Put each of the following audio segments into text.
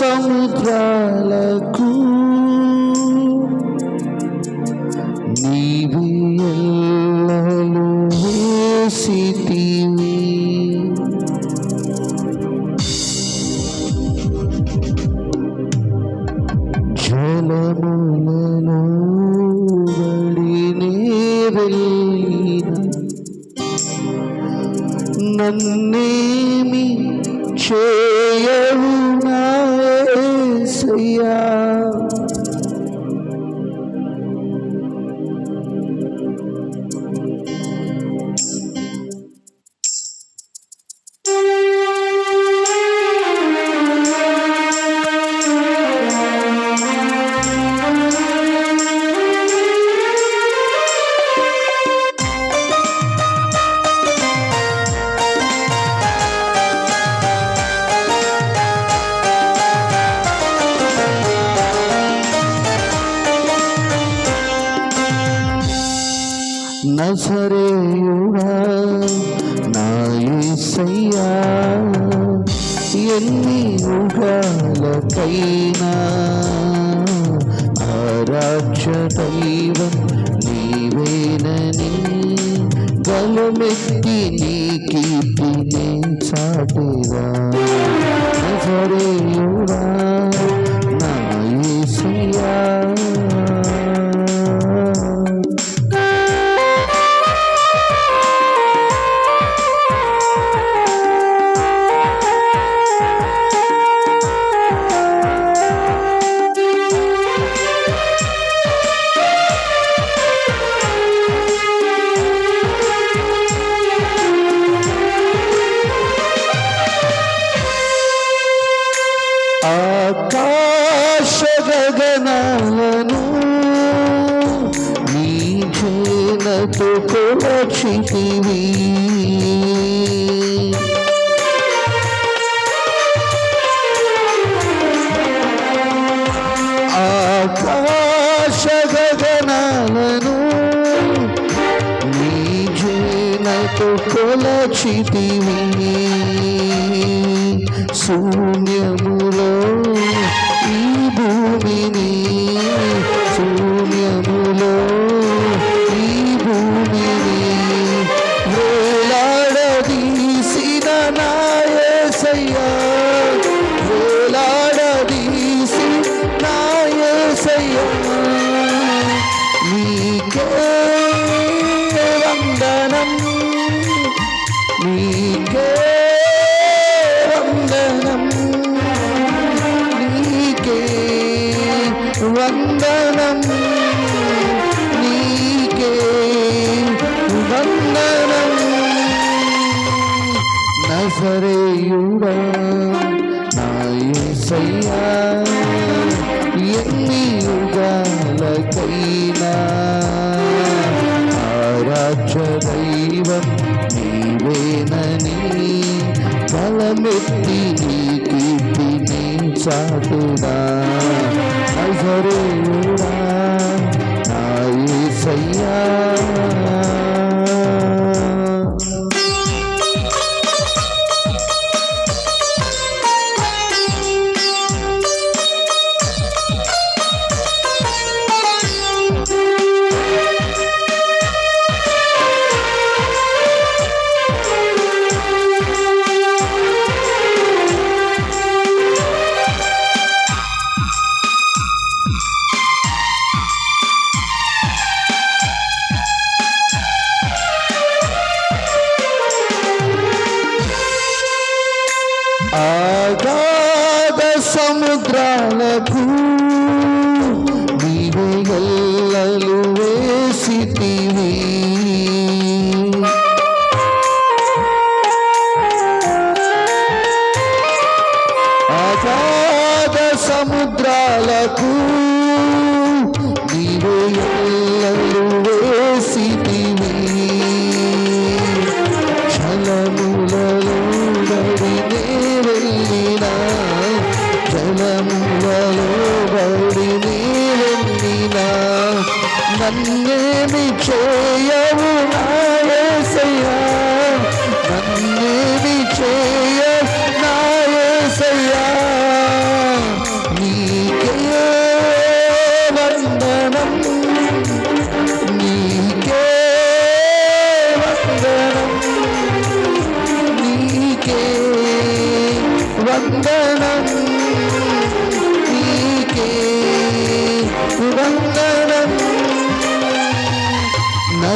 సముద్రాలకు నీవి ఎల్లలు వేసితివి. జలములలో బడినే వెళ్ళిన నన్నేమి చే యేసయ్యా నజరేయుడా నా యేసయ్యా ఎన్ని యుగాలకైనా ఆరాక్ష దైవం నీవేనని గలమెత్తి నీ కీర్తి నేను చాటిరా. నజరేయుడా జేనతో కొలచితివి ఆకాశ గగనాలను నీ జేనతో కొలచితివి శూన్యములో ఈ భూమిని వందనం. నీకే వందనం? నజరేయుడా నా ఎన్ని యుగాలకైనా ఆరాధ్య దైవం నీవేనని బలమెత్తి నీ కీర్తిని Nazareno. సముద్రాలకు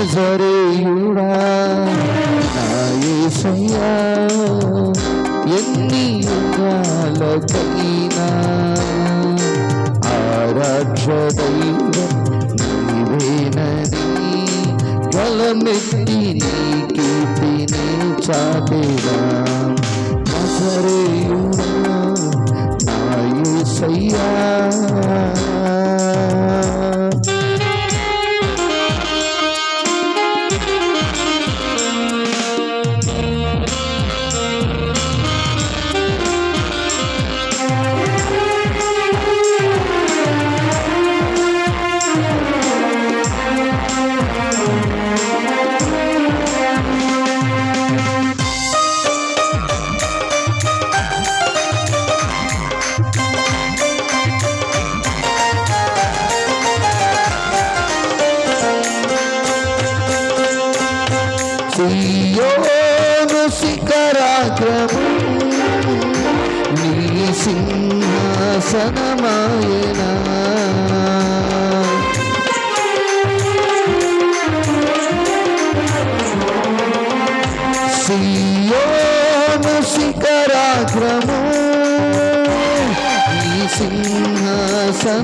నజరేయుడా. నా ఎన్ని యుగాలకైనా ఆరాక్ష దైవం నీవేనని గలమెత్తి నీ కీర్తిని చాటేదా నజరేయుడా నా శిఖరాగ్రము నీ సింహాసనమాయనా? సియోను శిఖరాగ్రము నీ సింహాసనమాయన?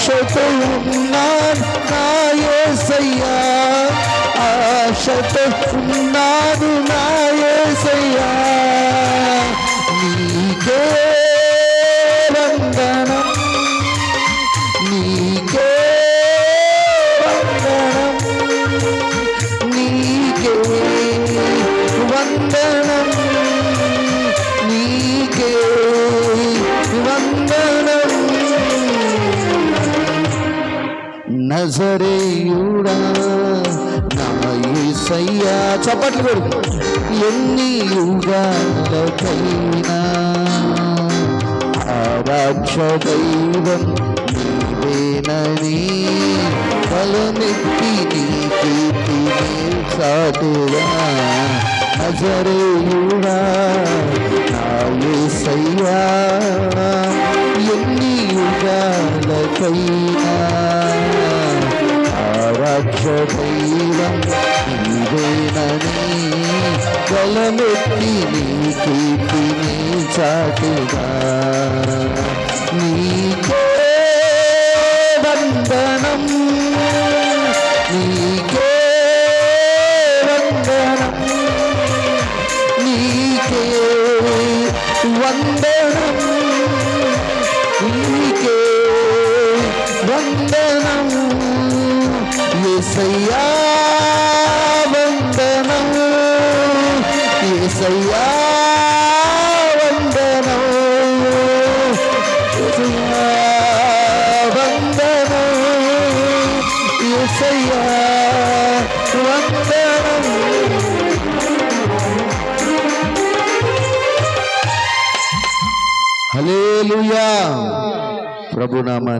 ఆశతో ఉన్నాను నా యేసయ్యా ఆశతో నజరేయుడా నా యేసయ్యా చప్పట్లు కొడు. ఎన్ని యుగాలకైనా ఆరాధ్య దైవం నీవేనని బలమెత్తి నీ కీర్తిని సాటుగా నజరేయుడా నా యేసయ్యా ఎన్ని యుగాలకైనా దైవం నీవేనని బలమెత్తి నీ కీర్తిని చాటుగా నీకే వందనం నీకే వందనం నీకే వందనం నీకే వందనం. యేసయ్యా వందనం. యేసయ్యా వందనం. వందనం. యేసయ్యా వందనం. హల్లెలూయా. ప్రభునామా